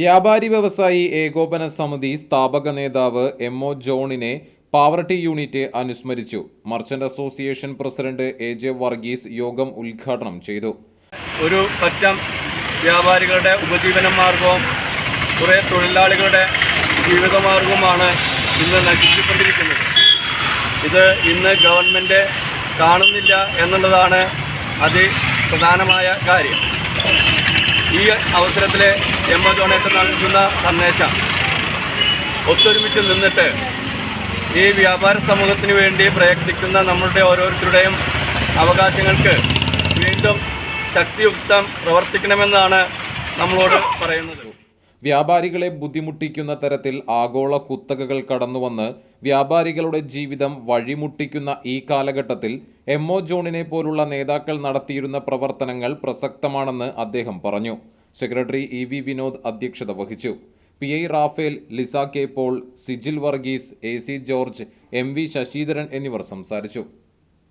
വ്യാപാരി വ്യവസായി ഏകോപന സമിതി സ്ഥാപക നേതാവ് എം ഒ ജോണിനെ പാവർട്ടി യൂണിറ്റ് അനുസ്മരിച്ചു. Merchant association president A J Varghese യോഗം ഉദ്ഘാടനം ചെയ്തു. ഒരു പറ്റം വ്യാപാരികളുടെ ഉപജീവന മാർഗവും കുറേ തൊഴിലാളികളുടെ ജീവിതമാർഗവുമാണ് ഇന്ന് നശിച്ചുകൊണ്ടിരിക്കുന്നത്. ഇത് ഇന്ന് ഗവൺമെന്റ് കാണുന്നില്ല എന്നുള്ളതാണ് അതി പ്രധാനമായ കാര്യം. ഈ അവസരത്തിൽ എം എ ജോണേറ്റ് നൽകുന്ന സന്ദേശം. ഒത്തൊരുമിച്ച് നിന്നിട്ട് ഈ വ്യാപാര സമൂഹത്തിന് വേണ്ടി പ്രയത്നിക്കുന്ന നമ്മളുടെ ഓരോരുത്തരുടെയും അവകാശങ്ങൾക്ക് വീണ്ടും ശക്തിയുക്തം പ്രവർത്തിക്കണമെന്നാണ് നമ്മളോട് പറയുന്നത്. വ്യാപാരികളെ ബുദ്ധിമുട്ടിക്കുന്ന തരത്തിൽ ആഗോള കുത്തകകൾ കടന്നുവന്ന് വ്യാപാരികളുടെ ജീവിതം വഴിമുട്ടിക്കുന്ന ഈ കാലഘട്ടത്തിൽ എം ഒ ജോണിനെ പോലുള്ള നേതാക്കൾ നടത്തിയിരുന്ന പ്രവർത്തനങ്ങൾ പ്രസക്തമാണെന്ന് അദ്ദേഹം പറഞ്ഞു. സെക്രട്ടറി ഇ വി വിനോദ് അധ്യക്ഷത വഹിച്ചു. P I Raphael Lisa K Paul Sijil Varghese A C George M V Sasidharan എന്നിവർ സംസാരിച്ചു.